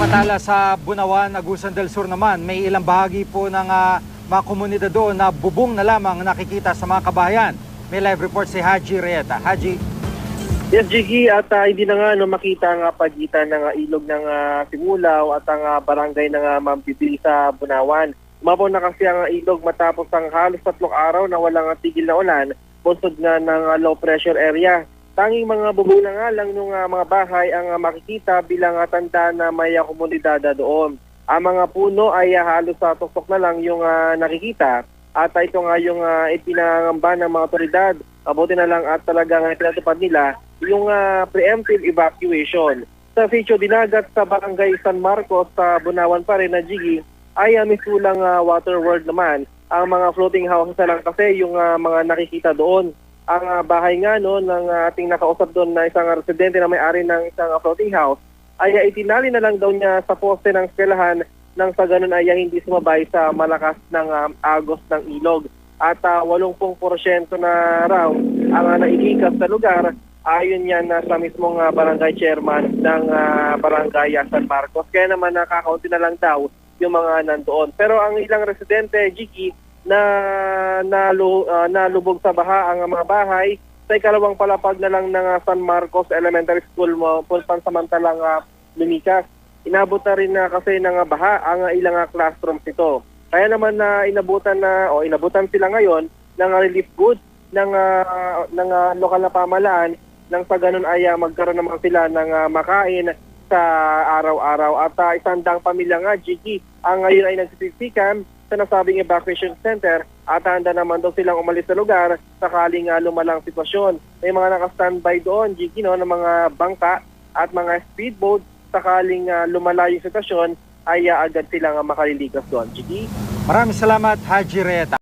Samantala sa Bunawan, Agusan del Sur naman, may ilang bahagi po ng ah, mga komunidad doon na bubong na lamang nakikita sa mga kabahayan. May live report si Haji Reyeta. Haji, Yes, Jiggy, at ah, hindi na nga no, makita ang ah, pagitan ng ah, ilog ng uh, Simulaw at ang ah, barangay ng uh, Mambibil sa Bunawan. Umabaw na kasi ang ah, ilog matapos ang halos tatlong araw na walang tigil na ulan, bunsod nga ng ah, low pressure area. Tanging mga bubong nga lang ng ah, mga bahay ang ah, makikita bilang ah, tanda na may ah, komunidad doon. Ang mga puno ay ah, halos sa tusok na lang yung ah, nakikita at ah, ito nga yung uh, ipinangamba ng mga otoridad. Mabuti na lang at talagang uh, pinatupad nila yung ah, preemptive evacuation. Sa Sitio Dinagat sa Barangay San Marcos sa Bunawan pa rin na Jigi ay uh, misulang uh, water world naman. Ang mga floating houses na lang kasi yung ah, mga nakikita doon. Ang ah, bahay nga no, ng ah, ating nakausap doon na isang residente na may-ari ng isang ah, floating house ay uh, itinali na lang daw niya sa poste ng eskwelahan nang sa ganun ay ah, hindi sumabay sa malakas ng ah, agos ng ilog. At uh, 80% na raw ang uh, nailikas sa lugar ayon yan na sa mismong ah, barangay chairman ng ah, barangay ah, San Marcos. Kaya naman nakakaunti na lang daw yung mga nandoon. Pero ang ilang residente, Jiki, na nalu, ah, nalubog sa baha ang mga bahay sa ikalawang palapag na lang ng ah, San Marcos Elementary School mo pansamantalang uh, lumikas. Inabot na rin na kasi ng ah, baha ang ah, ilang ah, classrooms ito. Kaya naman na inabutan na o inabutan sila ngayon ng ah, relief goods ng ah, ng ah, lokal na pamahalaan nang sa ganun ay ah, magkaroon naman sila ng ah, makain sa araw-araw. At uh, isang daang pamilya nga, Gigi, ang ngayon ay nagsisiksikan sa nasabing evacuation center at handa naman daw silang umalis sa lugar sakaling uh, lumalang sitwasyon. May mga naka-standby doon, Gigi, no, ng mga bangka at mga speedboat sakaling uh, lumala yung sitwasyon ay uh, agad silang uh, makalilikas doon. Gigi? maraming salamat Haji Reyeta.